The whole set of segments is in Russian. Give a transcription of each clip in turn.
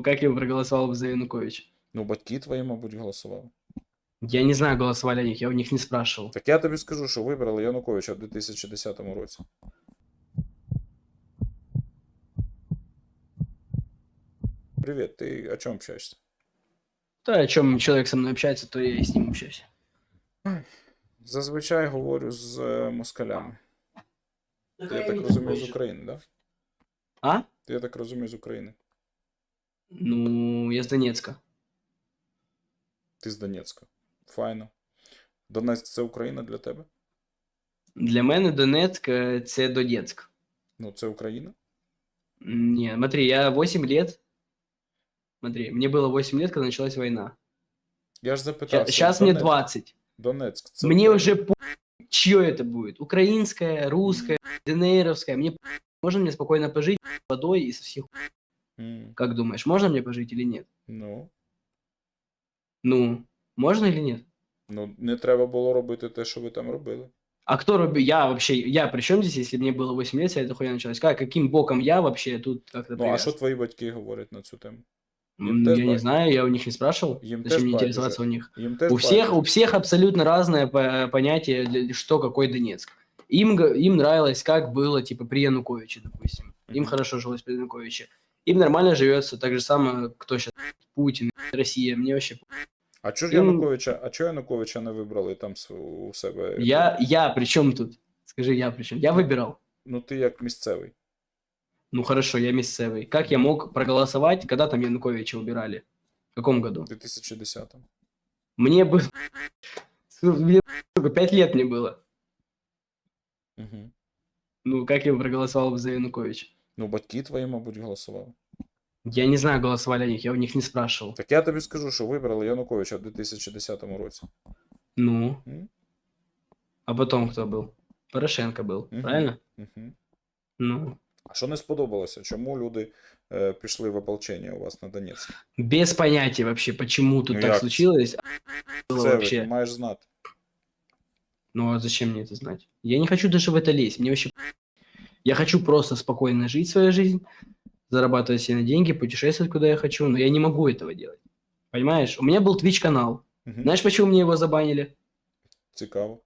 Ну, как я проголосовал бы за Януковича? Ну, батьки твої, мабуть, голосували. Я не знаю, голосовали о них, я у них не спрашивал. Так я тобі скажу, що вибрали Януковича в 2010 році. Привіт, ти о чому общаєшся? То, о чем человек со мной общается, то я и с ним общаюсь. Зазвичай говорю з е, москалями. Ти, я так розумію, з України, да? А? Ти, я так розумію, з України. Ну, я с Донецка. Ти з Донецька. Файно. Донецьк це Україна для тебе? Для мене Донецк э, це Донецк. Ну, це Україна? Не, смотри, я 8 лет. Смотри, мне было 8 лет, когда началась война. Я ж запитав. Сейчас мне 20. Донецьк. Це Мне Україна. уже по... чье это будет? Украинское, русское, ДНРовское. Мне по- можно мне спокойно пожить водой и со всех... М, Как думаешь, можно мне пожить или нет? Ну, Ну, можно или нет? ну, не треба було робити те, що ви там робили. А кто робил? Я вообще, я при чем здесь, если мне было 8 лет, вся эта хуйня началась? Как, каким боком я вообще тут как-то Ну, а привязан? що твої батьки говорять на цю тему? М, Я не знаю, я у них не спрашивал. Им Зачем теж мне интересоваться у них? Їм теж У всех, байдуже. у всех абсолютно разное по- понятие, для- что какой Донецк. Им, г- им нравилось, как было, типа, при Януковиче, допустим. Им Мгм. хорошо жилось при Януковиче. Им нормально живется, так же самое, кто сейчас, Путин, Россия, мне вообще... А чого ж Їм- Януковича, а чого Януковича не вибрали там у себе? Я, я при чем тут? Скажи, я при чем? Я выбирал. Ну, ти як місцевий. Ну хорошо, я местцевый. Как я мог проголосовать, когда там Януковича убирали? В каком году? У 2010-му. Мне было... Мне, сука, Пять лет мне было. Угу. Ну, как я проголосовал бы за Януковича? Ну, батьки твої, мабуть, голосували. Я не знаю, голосовали о них, я у них не спрашивал. Так я тобі скажу, що вибрали Януковича в 2010 році. Ну, М? а потом кто был? Порошенко был, Мгм. правильно? Угу. Ну, А що не сподобалося? Чому люди е, пішли в ополчення у вас на Донецьк? без понятия вообще, почему тут Ну, так як? случилось. Было Це вообще. ти маєш знати. Ну, а зачем мне это знать? Я не хочу даже в это лезть, мне вообще... я хочу просто спокойно жить свою жизнь, зарабатывать себе на деньги, путешествовать куда я хочу, но я не могу этого делать. Понимаешь? У меня был Twitch канал. Угу. Знаешь, почему мне его забанили? Цікаво.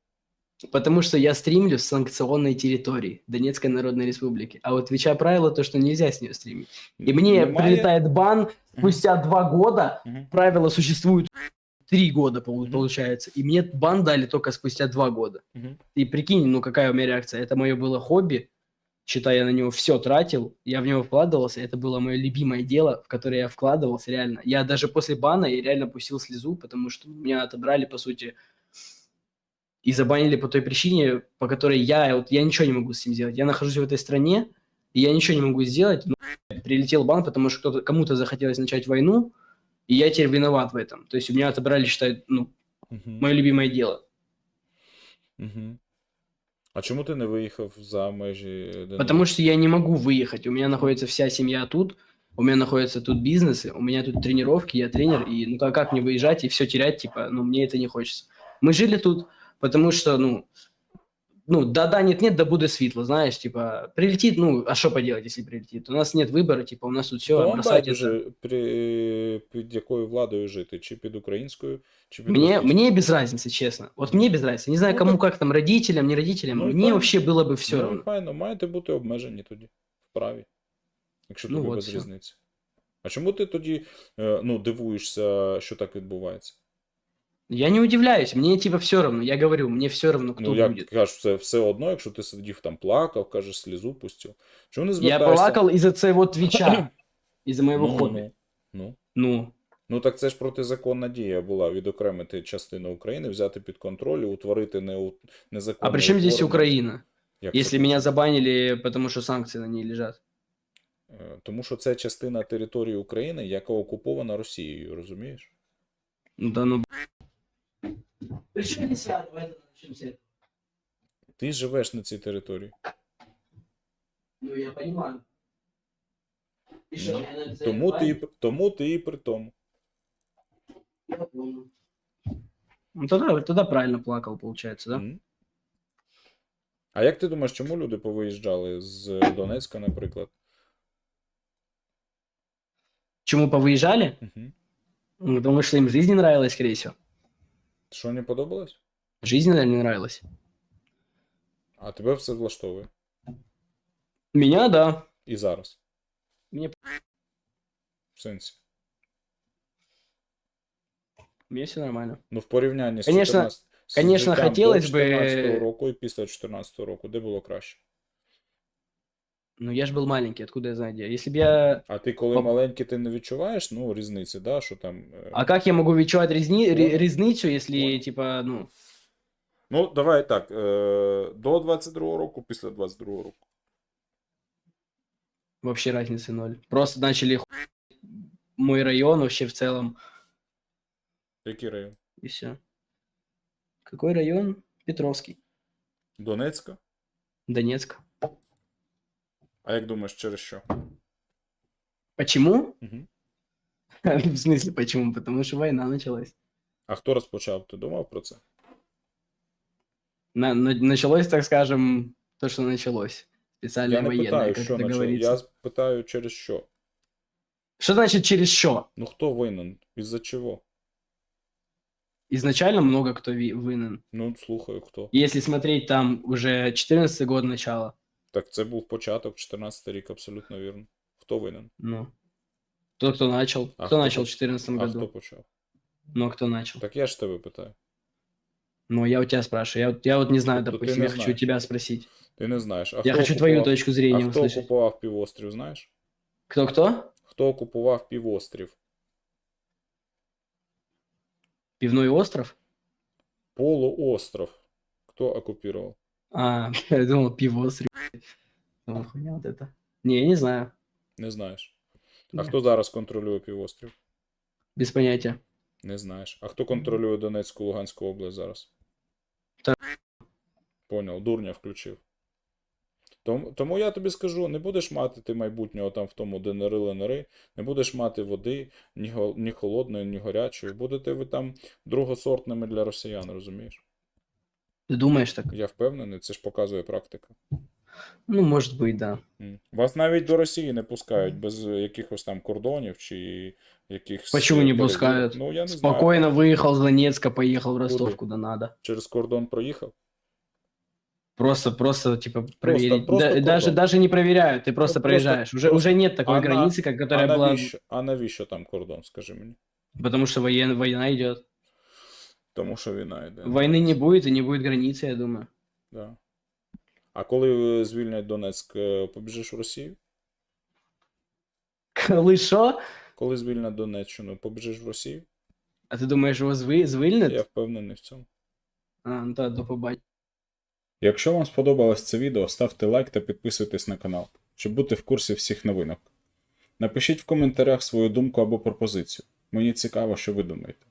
Потому что я стримлю с санкционной территории Донецкой Народной Республики. А вот Твича правило то, что нельзя с нее стримить. И мне Немає? прилетает бан спустя два года. Мгм. Правила существуют три года, получается. И мне бан дали только спустя два года. Мгм. И прикинь, ну какая у меня реакция. Это мое было хобби. Считай, я на него все тратил, я в него вкладывался. Это было мое любимое дело, в которое я вкладывался реально. Я даже после бана я реально пустил слезу, потому что меня отобрали, по сути, и забанили по той причине, по которой я, вот, я ничего не могу с этим сделать. Я нахожусь в этой стране, и я ничего не могу сделать. Ну, прилетел бан, потому что кто-то, кому-то захотелось начать войну, и я теперь виноват в этом. То есть у меня отобрали, считай, ну, Мгм. мое любимое дело. Мгм. А чому ти не виїхав за межі Донецька? Потому что я не могу выехать. У меня находится вся семья тут, у меня находятся тут бизнесы, у меня тут тренировки, я тренер, и ну как, как мне выезжать и все терять, типа, ну мне это не хочется. Мы жили тут, потому что, ну, ну, да-да, нет-нет, да буде світло, знаешь, типа, прилетит, ну, а что поделать, если прилетит? У нас нет выбора, типа, у нас тут все, То вам бросать это. байдуже, при, під якою владою жити? Чи під українською, чи під Мне, російською? мне без разницы, честно. Вот мне без разницы. Не знаю, Ну, кому так- как там, родителям, не родителям. Ну, и мне правильно. вообще было бы все ну, равно. файно, маєте бути обмежені тоді, вправі. Якщо Ну, тобі от без все. різниці. А чому ти тоді е, ну, дивуєшся, що так відбувається? Я не удивляюсь, мне типа все равно. Я говорю, мне все равно, кто ну, як будет. ти кажеш, це все одно, якщо ти сидів там плакав, кажеш, слізу пустив. Чому не Я звертаєшся? плакал из-за своего твича, из-за моего ну, хобби. Ну, ну. Ну, так це ж протизаконна дія була відокремити частину України, взяти під контроль, і утворити не, незаконну. а при чем здесь. Украина? Як? Если меня забанили, потому что санкции на ней лежат. Е, Тому що це частина території України, яка окупована Росією, розумієш? Ну Да ну. Причем не сяду, это Ти живеш на цій території. Ну я понимаю. И Ну, Тому ти, і- тому ти і при тому. Ну тогда, тогда правильно плакал, получается, да? М? А як ти думаєш, чому люди повиїжджали з Донецька, наприклад? Чему повыезжали? Угу. Ну, Потому что им жизнь не нравилась, скорее всего. Що не подобалось? Жизнь, наверное, не нравилась. А тебе все влаштовує. Меня, да. І зараз. Мне В сенсі. Мне все нормально. Ну, в порівнянні з Конечно- 14 з конечно, життям хотілось до би- 14 року і після 14 року, де було краще? Ну, я же был маленький, откуда я знаю где. Если бы я... А ти коли Пап- маленький, ти не відчуваєш ну, різниці, да, що там. е, А как я могу відчувати різні... рі- Понял. різницю, если, Понял. типа, ну... Ну, давай так. Е... До 22 року, після 22 року. Вообще разницы ноль. Просто начали ху... мой район вообще в целом. Який район? И все. Какой район? Петровский. Донецька? Донецк. А як думаєш, через що? Почему? Угу. В смысле почему? Потому что война началась. А хто розпочав? Ти думав про це? На- на- началось, так скажем, то, что началось. Специальная Я не военная, питаю, как що это начав. говорится. Я питаю через що. Что значит через что? Ну хто винен? Із-за чого? Изначально много кто ви- винен. Ну, слухаю, хто. Если смотреть там уже 14 год начала, Так це був початок, 14 рік, абсолютно вірно. Хто винен? ну, тот, кто начал. А кто кто начал в поч- 14 А году? хто почав? Ну, а кто начал? Так я ж тебе питаю. Ну, я у тебя спрашиваю. Я, вот- я вот не знаю, Тобто ти допустим, не я хочу у знаєш. тебя спросить. Ти не знаєш. А я хто хочу твою окупував- точку зрения А хто услышать. окупував півострів, знаєш? Кто-кто? Хто окупував півострів? Пивной остров? Полуостров. Хто оккупировал? А, я думал, пивостров. Ну, хуйня вот это. Не, я не знаю. Не знаєш. А Ні. хто зараз контролює півострів? Без понятия. Не знаєш. А хто контролює Донецьку, Луганську область зараз? Та- Поняв, дурня включив. Тому, тому я тобі скажу: не будеш мати ти майбутнього там в тому ДНР, ЛНР, не будеш мати води ні, го- ні холодної, ні гарячої. Будете ви там другосортними для росіян, розумієш? Ты думаешь так? Я впевнений, це ж показує практика. Ну, может быть, да. М. Вас навіть до Росії не пускають без якихось там кордонів чи якихось. Почему не перевірок. пускают? Ну, я не знаю. Спокойно выехал с Донецка, поехал в Ростов, Куда? куда надо. Через кордон проїхав? Просто, просто, типа, проверить. просто Да- кордон. даже, даже не проверяют, ты просто Ну, просто- проезжаешь. Уже, просто- уже нет такой А на- границы, как, которая а была... навіщо, а навіщо там кордон, скажи мені? Потому что воен, война идет. Тому що війна йде. Войны не будет и не будет границы, я думаю. Да. А коли е, звільнять Донецьк, е, побіжиш в Росію? Коли що? Коли звільнять Донеччину, побіжиш в Росію? А ти думаєш, його звільнять? Я впевнений в цьому. А, ну так, до побачення. Якщо вам сподобалось це відео, ставте лайк та підписуйтесь на канал, щоб бути в курсі всіх новинок. Напишіть в коментарях свою думку або пропозицію. Мені цікаво, що ви думаєте.